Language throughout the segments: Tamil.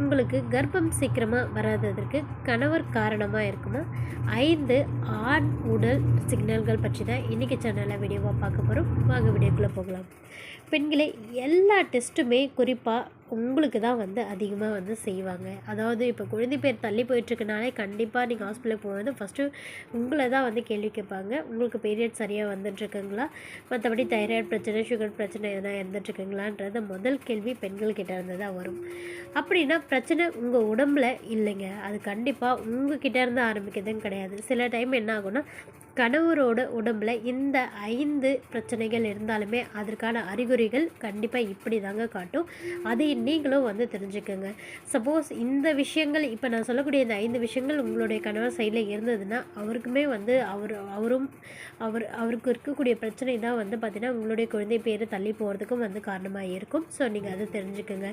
உங்களுக்கு கர்ப்பம் சீக்கிரமாக வராததற்கு கணவர் காரணமாக இருக்குமா? ஐந்து ஆண் உடல் சிக்னல்கள் பற்றி தான் இன்றைக்கி சேனலில் வீடியோவாக பார்க்க போகிறோம் வாங்க வீடியோக்குள்ளே போகலாம். பெண்களே எல்லா டெஸ்ட்டுமே குறிப்பாக உங்களுக்கு தான் வந்து அதிகமாக வந்து செய்வாங்க. அதாவது இப்போ குழந்தை பேர் தள்ளி போயிட்டுருக்கனாலே கண்டிப்பாக நீங்கள் ஹாஸ்பிட்டலுக்கு போகிறது ஃபஸ்ட்டு உங்களை தான் வந்து கேள்வி கேட்பாங்க. உங்களுக்கு பீரியட் சரியாக வந்துட்டுருக்குங்களா? மற்றபடி தைராய்டு பிரச்சனை சுகர் பிரச்சனை எதனா இருந்துட்டுருக்குங்களான்றது முதல் கேள்வி பெண்கள்கிட்ட இருந்து தான் வரும். அப்படின்னா பிரச்சனை உங்கள் உடம்புல இல்லைங்க. அது கண்டிப்பாக உங்கள்கிட்ட இருந்து ஆரம்பிக்கிறதும் கிடையாது. சில டைம் என்ன ஆகும்னா கணவரோட உடம்புல இந்த ஐந்து பிரச்சனைகள் இருந்தாலுமே அதற்கான அறிகுறிகள் கண்டிப்பாக இப்படி தாங்க காட்டும். அதை நீங்களும் வந்து தெரிஞ்சுக்கோங்க. சப்போஸ் இந்த விஷயங்கள் இப்போ நான் சொல்லக்கூடிய இந்த ஐந்து விஷயங்கள் உங்களுடைய கணவர் சைடில் இருந்ததுன்னா அவருக்குமே வந்து அவர் அவரும் அவர் அவருக்கு இருக்கக்கூடிய பிரச்சனை தான் வந்து பார்த்திங்கன்னா உங்களுடைய குழந்தை பேர் தள்ளி போகிறதுக்கும் வந்து காரணமாக இருக்கும். ஸோ நீங்கள் அதை தெரிஞ்சுக்கோங்க.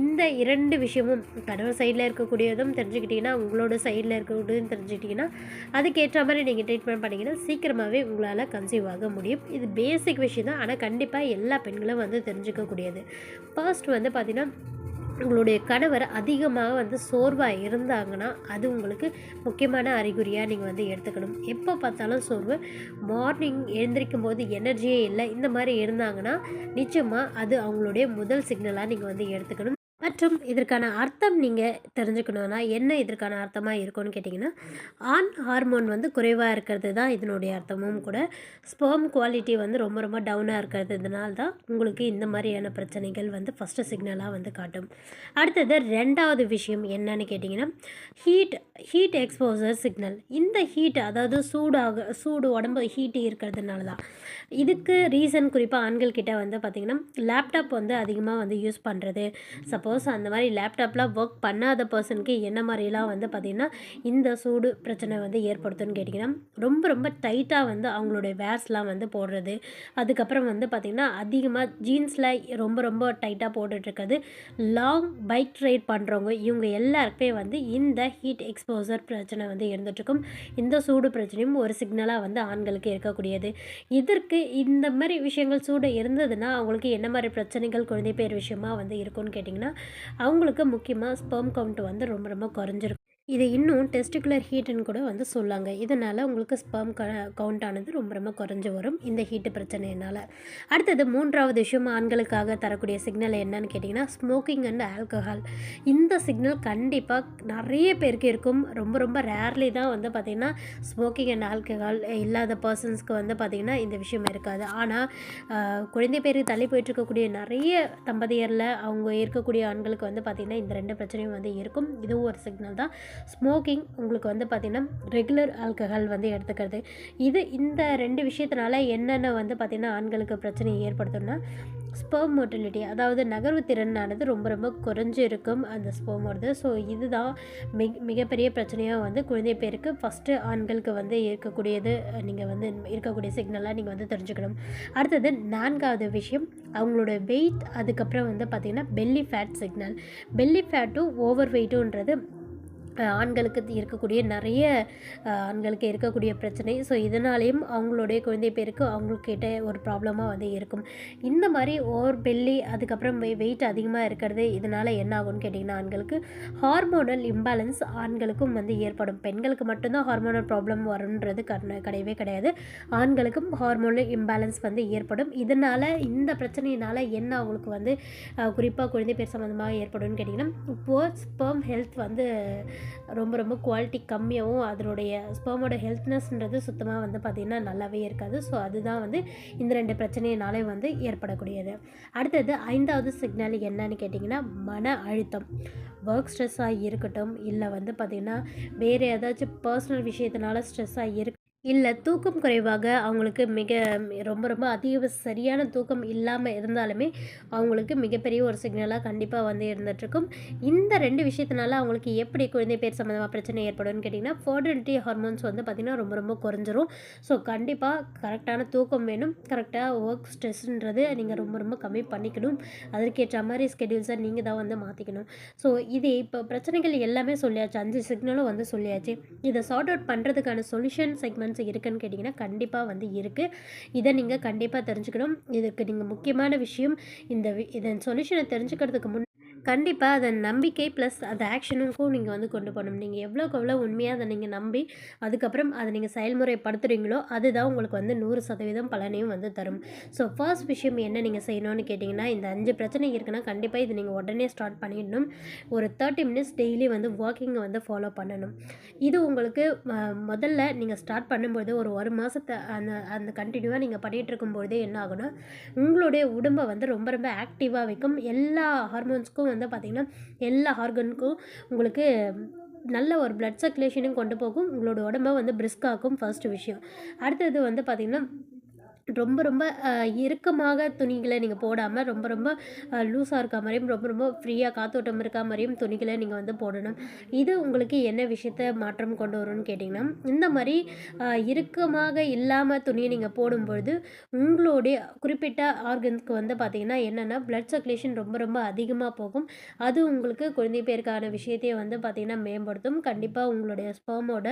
இந்த இரண்டு விஷயமும் கணவர் சைடில் இருக்கக்கூடியதும் தெரிஞ்சுக்கிட்டிங்கன்னா உங்களோட சைடில் இருக்கக்கூடியதும் தெரிஞ்சுக்கிட்டிங்கன்னா அதுக்கேற்ற மாதிரி நீங்கள் ட்ரீட்மெண்ட் பண்ணிங்கன்னா சீக்கிரமாகவே உங்களால் கன்சீவ் ஆக முடியும். இது பேசிக் விஷயம் தான். ஆனால் கண்டிப்பாக எல்லா பெண்களும் வந்து தெரிஞ்சுக்கக்கூடியது. ஃபர்ஸ்ட் வந்து பார்த்திங்கன்னா உங்களுடைய கணவர் அதிகமாக வந்து சோர்வாக இருந்தாங்கன்னா அது உங்களுக்கு முக்கியமான அறிகுறியாக நீங்கள் வந்து எடுத்துக்கணும். எப்போ பார்த்தாலும் சோர்வு? மார்னிங் எழுந்திரிக்கும் போது எனர்ஜியே இல்லை. இந்த மாதிரி இருந்தாங்கன்னா நிச்சயமாக அது அவங்களுடைய முதல் சிக்னலாக நீங்கள் வந்து எடுத்துக்கணும். மற்றும் இதற்கான அர்த்தம் நீங்கள் தெரிஞ்சுக்கணுன்னா என்ன இதற்கான அர்த்தமாக இருக்கும்னு கேட்டிங்கன்னா ஆண் ஹார்மோன் வந்து குறைவாக இருக்கிறது தான் இதனுடைய அர்த்தமும் கூட. ஸ்பெர்ம் குவாலிட்டி வந்து ரொம்ப ரொம்ப டவுனாக இருக்கிறதுனால தான் உங்களுக்கு இந்த மாதிரியான பிரச்சனைகள் வந்து ஃபஸ்ட்டு சிக்னலாக வந்து காட்டும். அடுத்தது ரெண்டாவது விஷயம் என்னன்னு கேட்டிங்கன்னா ஹீட் ஹீட் எக்ஸ்போசர் சிக்னல் இந்த ஹீட் அதாவது சூடாக சூடு உடம்பு ஹீட் இருக்கிறதுனால தான் இதுக்கு ரீசன் குறிப்பாக ஆண்கள் கிட்டே வந்து பார்த்திங்கன்னா லேப்டாப் வந்து அதிகமாக வந்து யூஸ் பண்ணுறது சப்போஸ் அந்த மாதிரி லேப்டாப்லாம் ஒர்க் பண்ணாத பர்சனுக்கு என்ன மாதிரிலாம் வந்து பார்த்திங்கன்னா இந்த சூடு பிரச்சனை வந்து ஏற்படுத்தும்னு கேட்டிங்கன்னா ரொம்ப ரொம்ப டைட்டாக வந்து அவங்களுடைய வேர்ஸ்லாம் வந்து போடுறது. அதுக்கப்புறம் வந்து பார்த்திங்கன்னா அதிகமாக ஜீன்ஸில் ரொம்ப ரொம்ப டைட்டாக போட்டுட்ருக்கிறது லாங் பைக் ரைட் பண்ணுறவங்க இவங்க எல்லாருக்குமே வந்து இந்த ஹீட் எக்ஸ் எக்ஸ்போசர் பிரச்சனை வந்து இருந்துகிட்ருக்கும். இந்த சூடு பிரச்சனையும் ஒரு சிக்னலாக வந்து ஆண்களுக்கு இருக்கக்கூடியது. இதற்கு இந்த மாதிரி விஷயங்கள் சூடு இருந்ததுன்னா அவங்களுக்கு என்ன மாதிரி பிரச்சனைகள் குழந்தை பேர் விஷயமா வந்து இருக்கும்னு கேட்டிங்கன்னா அவங்களுக்கு முக்கியமாக ஸ்பெர்ம் கவுண்ட் வந்து ரொம்ப ரொம்ப குறைஞ்சிருக்கும். இது இன்னும் டெஸ்டிகுலர் ஹீட்டுன்னு கூட வந்து சொல்லாங்க. இதனால் உங்களுக்கு ஸ்பெர்ம் க கவுண்ட் ஆனது ரொம்ப ரொம்ப குறைஞ்சி வரும். இந்த ஹீட்டு பிரச்சனையினால் அடுத்தது மூன்றாவது விஷயம் ஆண்களுக்காக தரக்கூடிய சிக்னல் என்னன்னு கேட்டிங்கன்னா ஸ்மோக்கிங் அண்ட் ஆல்கஹால் இந்த சிக்னல் கண்டிப்பாக நிறைய பேருக்கு இருக்கும். ரொம்ப ரொம்ப ரேர்லி தான் வந்து பார்த்திங்கன்னா ஸ்மோக்கிங் அண்ட் ஆல்கஹால் இல்லாத பர்சன்ஸ்க்கு வந்து பார்த்திங்கன்னா இந்த விஷயம் இருக்காது. ஆனால் குழந்தை பேருக்கு தள்ளி போயிட்டுருக்கக்கூடிய நிறைய தம்பதியரில் அவங்க இருக்கக்கூடிய ஆண்களுக்கு வந்து பார்த்திங்கன்னா இந்த ரெண்டு பிரச்சனையும் வந்து இருக்கும். இதுவும் ஒரு சிக்னல் தான். ஸ்மோக்கிங் உங்களுக்கு வந்து பார்த்திங்கன்னா ரெகுலர் ஆல்கஹால் வந்து எடுத்துக்கிறது. இது இந்த ரெண்டு விஷயத்தினால என்னென்ன வந்து பார்த்திங்கன்னா ஆண்களுக்கு பிரச்சனையை ஏற்படுத்தும்னா ஸ்பெர்ம் மோட்டிலிட்டி அதாவது நகர்வு திறனானது ரொம்ப ரொம்ப குறைஞ்சி இருக்கும் அந்த ஸ்பெர்ம் வருது ஸோ இதுதான் மிக மிகப்பெரிய பிரச்சனையாக வந்து குழந்தை பேருக்கு ஃபஸ்ட்டு ஆண்களுக்கு வந்து இருக்கக்கூடியது நீங்கள் வந்து இருக்கக்கூடிய சிக்னலாக நீங்கள் வந்து தெரிஞ்சுக்கணும். அடுத்தது நான்காவது விஷயம் அவங்களோட வெயிட் அதுக்கப்புறம் வந்து பார்த்திங்கன்னா பெல்லி ஃபேட் சிக்னல் பெல்லி ஃபேட்டும் ஓவர் வெயிட்டுன்றது ஆண்களுக்கு இருக்கக்கூடிய நிறைய ஆண்களுக்கு இருக்கக்கூடிய பிரச்சனை. ஸோ இதனாலேயும் அவங்களுடைய குழந்தை பேருக்கு அவங்கக்கிட்ட ஒரு ப்ராப்ளமாக வந்து இருக்கும். இந்த மாதிரி ஓவர் பெல்லி அதுக்கப்புறம் வெ வெயிட் அதிகமாக இருக்கிறது இதனால் என்ன ஆகும்னு கேட்டிங்கன்னா ஆண்களுக்கு ஹார்மோனல் இம்பேலன்ஸ் ஆண்களுக்கும் வந்து ஏற்படும். பெண்களுக்கு மட்டும்தான் ஹார்மோனல் ப்ராப்ளம் வரும்ன்றது கிடையவே கிடையாது. ஆண்களுக்கும் ஹார்மோனல் இம்பேலன்ஸ் வந்து ஏற்படும். இதனால் இந்த பிரச்சனையினால் என்ன அவங்களுக்கு வந்து குறிப்பாக குழந்தை பேர் சம்மந்தமாக ஏற்படும்னு கேட்டிங்கன்னா இப்போது ஸ்பெர்ம் ஹெல்த் வந்து ரொம்ப ரொம்ப குவாலிட்டி கம்மியாகவும் அதனுடைய ஸ்பெர்மோட ஹெல்த்னஸ்ன்றது சுத்தமாக வந்து பார்த்திங்கன்னா நல்லாவே இருக்காது. ஸோ அதுதான் வந்து இந்த ரெண்டு பிரச்சனையினாலே வந்து ஏற்படக்கூடியது. அடுத்தது ஐந்தாவது சிக்னல் என்னன்னு கேட்டிங்கன்னா மன அழுத்தம். ஒர்க் ஸ்ட்ரெஸ்ஸாக இருக்கட்டும் இல்லை வந்து பார்த்திங்கன்னா வேறு ஏதாச்சும் பர்சனல் விஷயத்தினால ஸ்ட்ரெஸ்ஸாக இருக்கு இல்லை தூக்கம் குறைவாக அவங்களுக்கு மிக ரொம்ப ரொம்ப அதிக சரியான தூக்கம் இல்லாமல் இருந்தாலுமே அவங்களுக்கு மிகப்பெரிய ஒரு சிக்னலாக கண்டிப்பாக வந்து இருந்துகிட்ருக்கும் இந்த ரெண்டு விஷயத்தினால அவங்களுக்கு எப்படி குழந்தை பேர் சம்மந்தமாக பிரச்சனை ஏற்படும்னு கேட்டிங்கன்னா ஃபர்டிலிட்டி ஹார்மோன்ஸ் வந்து பார்த்திங்கன்னா ரொம்ப ரொம்ப குறைஞ்சிரும். ஸோ கண்டிப்பாக கரெக்டான தூக்கம் வேணும். கரெக்டாக ஒர்க் ஸ்ட்ரெஸ்ன்றது நீங்கள் ரொம்ப ரொம்ப கம்மி பண்ணிக்கணும். அதற்கேற்ற மாதிரி ஸ்கெடியூல்ஸை நீங்கள் தான் வந்து மாற்றிக்கணும் ஸோ இது இப்போ பிரச்சனைகள் எல்லாமே சொல்லியாச்சு. அஞ்சு சிக்னலும் வந்து சொல்லியாச்சு. இதை சார்ட் அவுட் பண்ணுறதுக்கான சொல்யூஷன் செக்மெண்ட் செக்மெண்ட்ஸ் இருக்குன்னு கேட்டிங்கன்னா கண்டிப்பாக வந்து இருக்குது இதை நீங்கள் கண்டிப்பாக தெரிஞ்சுக்கணும். இதுக்கு நீங்கள் முக்கியமான விஷயம் இந்த இதன் சொல்யூஷனை தெரிஞ்சுக்கிறதுக்கு முன் கண்டிப்பாக அதை நம்பிக்கை ப்ளஸ் அந்த ஆக்ஷனுக்கும் நீங்கள் வந்து கொண்டு போகணும். நீங்கள் எவ்வளோக்கு எவ்வளோ உண்மையாக அதை நீங்கள் நம்பி அதுக்கப்புறம் அதை நீங்கள் செயல்முறைப்படுத்துகிறீங்களோ அதுதான் உங்களுக்கு வந்து நூறு சதவீதம் பலனையும் வந்து தரும். ஸோ ஃபர்ஸ்ட் விஷயம் என்ன நீங்கள் செய்யணும்னு கேட்டிங்கன்னா இந்த அஞ்சு பிரச்சனை இருக்குன்னா கண்டிப்பாக இது நீங்கள் உடனே ஸ்டார்ட் பண்ணிடணும். ஒரு தேர்ட்டி மினிட்ஸ் டெய்லி வந்து வாக்கிங்கை வந்து ஃபாலோ பண்ணணும். இது உங்களுக்கு முதல்ல நீங்கள் ஸ்டார்ட் பண்ணும்போது ஒரு ஒரு மாதத்தை அந்த அந்த கண்டினியூவாக நீங்கள் பண்ணிகிட்டு இருக்கும்போதே என்ன ஆகும்னா உங்களுடைய உடம்பை வந்து ரொம்ப ரொம்ப ஆக்டிவாக வைக்கும். எல்லா ஹார்மோன்ஸ்க்கும் வந்து பார்த்திங்கன்னா எல்லா ஆர்கனுக்கும் உங்களுக்கு நல்ல ஒரு பிளட் சர்க்குலேஷனையும் கொண்டு போகும். உங்களோட உடம்ப வந்து பிரிஸ்காக்கும் ஃபர்ஸ்ட் விஷயம். அடுத்தது வந்து பார்த்திங்கன்னா ரொம்ப ரொம்ப இறுக்கமாக துணிகளை நீங்கள் போடாமல் ரொம்ப ரொம்ப லூஸாக இருக்க மாதிரியும் ரொம்ப ரொம்ப ஃப்ரீயாக காத்தோட்டம் இருக்க மாதிரியும் துணிகளை நீங்கள் வந்து போடணும். இது உங்களுக்கு என்ன விஷயத்த மாற்றம் கொண்டு வரும்னு கேட்டிங்கன்னா இந்த மாதிரி இறுக்கமாக இல்லாமல் துணியை நீங்கள் போடும்பொழுது உங்களுடைய குறிப்பிட்ட ஆர்கன்ஸ்க்கு வந்து பார்த்திங்கன்னா என்னென்னா ப்ளட் சர்க்குலேஷன் ரொம்ப ரொம்ப அதிகமாக போகும். அது உங்களுக்கு குழந்தை பேருக்கான விஷயத்தையும் வந்து பார்த்திங்கன்னா மேம்படுத்தும். கண்டிப்பாக உங்களுடைய ஸ்பேமோட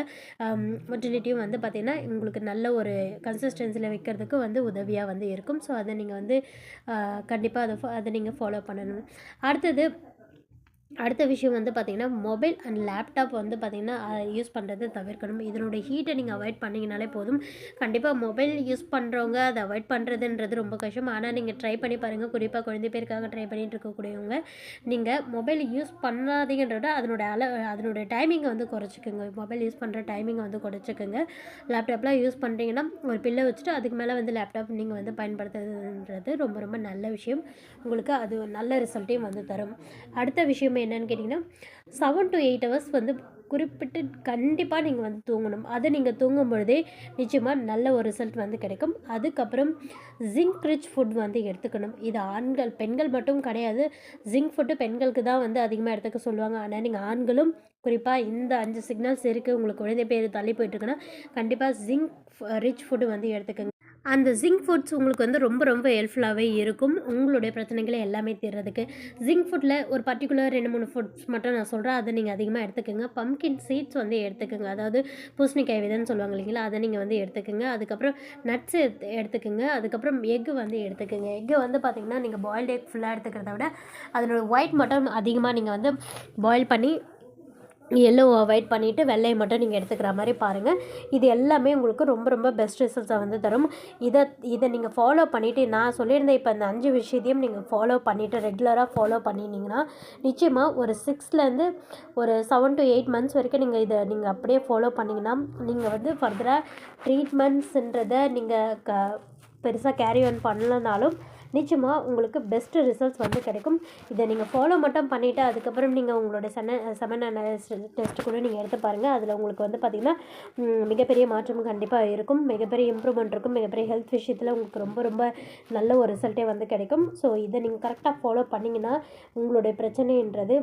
மொட்டிலிட்டியும் வந்து பார்த்திங்கன்னா உங்களுக்கு நல்ல ஒரு கன்சிஸ்டன்சியில் வைக்கிறதுக்கு வந்து உதவியாக வந்து இருக்கும். ஸோ அதை நீங்கள் வந்து கண்டிப்பாக அதை அதை நீங்கள் ஃபாலோ பண்ணணும். அடுத்தது அடுத்த விஷயம் வந்து பார்த்திங்கன்னா மொபைல் அண்ட் லேப்டாப் வந்து பார்த்திங்கன்னா யூஸ் பண்ணுறது தவிர்க்கணும். இதனுடைய ஹீட்டை நீங்கள் அவாய்ட் பண்ணிங்கனாலே போதும். கண்டிப்பாக மொபைல் யூஸ் பண்ணுறவங்க அதை அவாய்ட் பண்ணுறதுன்றது ரொம்ப கஷ்டம். ஆனால் நீங்கள் ட்ரை பண்ணி பாருங்கள் குறிப்பாக குழந்தை பேருக்காக ட்ரை பண்ணிட்டு இருக்கக்கூடியவங்க நீங்கள் மொபைல் யூஸ் பண்ணாதீங்கன்றத அதனோட அள அதனுடைய டைமிங்கை வந்து குறைச்சிக்கோங்க. மொபைல் யூஸ் பண்ணுற டைமிங்கை வந்து குறைச்சிக்கோங்க. லேப்டாப்லாம் யூஸ் பண்ணுறீங்கன்னா ஒரு பில்லை வச்சுட்டு அதுக்கு மேலே வந்து லேப்டாப் நீங்கள் வந்து பயன்படுத்துறதுன்றது ரொம்ப ரொம்ப நல்ல விஷயம். உங்களுக்கு அது ஒரு நல்ல ரிசல்ட்டையும் வந்து தரும். அடுத்த விஷயம் என்னென்னு கேட்டிங்கன்னா செவன் டு எயிட் ஹவர்ஸ் வந்து குறிப்பிட்டு கண்டிப்பாக நீங்கள் வந்து தூங்கணும். அதை நீங்கள் தூங்கும் பொழுதே நிச்சயமாக நல்ல ஒரு ரிசல்ட் வந்து கிடைக்கும். அதுக்கப்புறம் ஜிங்க் ரிச் ஃபுட் வந்து எடுத்துக்கணும். இது ஆண்கள் பெண்கள் மட்டும் கிடையாது. ஜிங்க் ஃபுட்டு பெண்களுக்கு தான் வந்து அதிகமாக எடுத்துக்க சொல்லுவாங்க. ஆனால் நீங்கள் ஆண்களும் குறிப்பாக இந்த அஞ்சு சிக்னல்ஸ் இருக்குது உங்களுக்கு குழந்தை பேர் தள்ளி போயிட்டுருக்குன்னா கண்டிப்பாக ஜிங்க் ரிச் ஃபுட்டு வந்து எடுத்துக்கோங்க. அந்த ஜிங்க் ஃபுட்ஸ் உங்களுக்கு வந்து ரொம்ப ரொம்ப ஹெல்ப்ஃபுல்லாகவே இருக்கும். உங்களுடைய பிரச்சனைகளை எல்லாமே தீர்றதுக்கு. ஜிங்க் ஃபுட்டில் ஒரு பர்டிகுலர் ரெண்டு மூணு ஃபுட்ஸ் மட்டும் நான் சொல்கிறேன் அதை நீங்கள் அதிகமாக எடுத்துக்கோங்க. பம்கின் சீட்ஸ் வந்து எடுத்துக்கோங்க. அதாவது பூசணிக்காய் விதைன்னு சொல்லுவாங்க இல்லைங்களா? அதை நீங்கள் வந்து எடுத்துக்கோங்க. அதுக்கப்புறம் நட்ஸ் எடுத்து எடுத்துக்கோங்க. அதுக்கப்புறம் எக்கு வந்து எடுத்துக்கோங்க. எக்கு வந்து பார்த்திங்கன்னா நீங்கள் பாயில்டு எக் ஃபுல்லாக எடுத்துக்கிறத விட அதனோட ஒயிட் மட்டும் அதிகமாக நீங்கள் வந்து பாயில் பண்ணி எல்லோ அவாய்ட் பண்ணிவிட்டு வெள்ளையை மட்டும் நீங்கள் எடுத்துக்கிற மாதிரி பாருங்கள் இது எல்லாமே உங்களுக்கு ரொம்ப ரொம்ப பெஸ்ட் ரிசல்ட்ஸை வந்து தரும். இதை இதை நீங்கள் ஃபாலோ பண்ணிவிட்டு நான் சொல்லியிருந்தேன் இப்போ இந்த அஞ்சு விஷயத்தையும் நீங்கள் ஃபாலோ பண்ணிவிட்டு ரெகுலராக ஃபாலோ பண்ணினீங்கன்னா நிச்சயமாக ஒரு சிக்ஸ்லேருந்து ஒரு செவன் டு எயிட் மந்த்ஸ் வரைக்கும் நீங்கள் இதை நீங்கள் அப்படியே ஃபாலோ பண்ணிங்கன்னா நீங்கள் வந்து ஃபர்தராக ட்ரீட்மெண்ட்ஸுன்றதை நீங்கள் க பெருசாக கேரி ஆன் பண்ணலனாலும் நிச்சயமாக உங்களுக்கு பெஸ்ட்டு ரிசல்ட்ஸ் வந்து கிடைக்கும். இதை நீங்கள் ஃபாலோ மட்டும் பண்ணிவிட்டு அதுக்கப்புறம் நீங்கள் உங்களோட சென செமன் டெஸ்ட் கூட நீங்கள் எடுத்து பாருங்கள் அதில் உங்களுக்கு வந்து பார்த்திங்கன்னா மிகப்பெரிய மாற்றம் கண்டிப்பாக இருக்கும். மிகப்பெரிய இம்ப்ரூவ்மெண்ட் இருக்கும். மிகப்பெரிய ஹெல்த் விஷயத்தில் உங்களுக்கு ரொம்ப ரொம்ப நல்ல ஒரு ரிசல்ட்டே வந்து கிடைக்கும். ஸோ இதை நீங்கள் கரெக்டாக ஃபாலோ பண்ணிங்கன்னா உங்களுடைய பிரச்சனைன்றது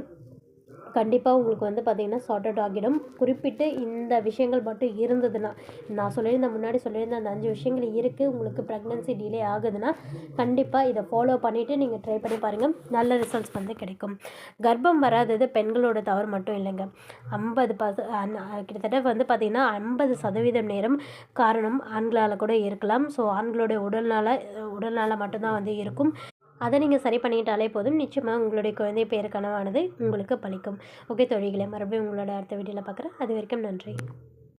கண்டிப்பாக உங்களுக்கு வந்து பார்த்திங்கன்னா சார்ட் அவுட் ஆகிடும். குறிப்பிட்டு இந்த விஷயங்கள் மட்டும் இருந்ததுன்னா நான் சொல்லியிருந்தேன் முன்னாடி சொல்லியிருந்த அந்த அஞ்சு விஷயங்கள் இருக்குது உங்களுக்கு ப்ரெக்னென்சி டிலே ஆகுதுன்னா கண்டிப்பாக இதை ஃபாலோ பண்ணிவிட்டு நீங்கள் ட்ரை பண்ணி பாருங்கள் நல்ல ரிசல்ட்ஸ் வந்து கிடைக்கும். கர்ப்பம் வராதது பெண்களோட தவறு மட்டும் இல்லைங்க. ஐம்பது பச கிட்டத்தட்ட வந்து பார்த்திங்கன்னா ஐம்பது சதவீதம் நேரம் காரணம் ஆண்களால் கூட இருக்கலாம். ஸோ ஆண்களுடைய உடல்நல உடல்நல மட்டும்தான் வந்து இருக்கும். அதை நீங்கள் சரி பண்ணிக்கிட்டாலே போதும். நிச்சயமாக உங்களுடைய குழந்தை பேர் கனவானது உங்களுக்கு பலிக்கும். ஓகே தொழில்களை மறுபடியும் உங்களோட அடுத்த வீடியோவில் பார்க்குறேன். அது வரைக்கும் நன்றி.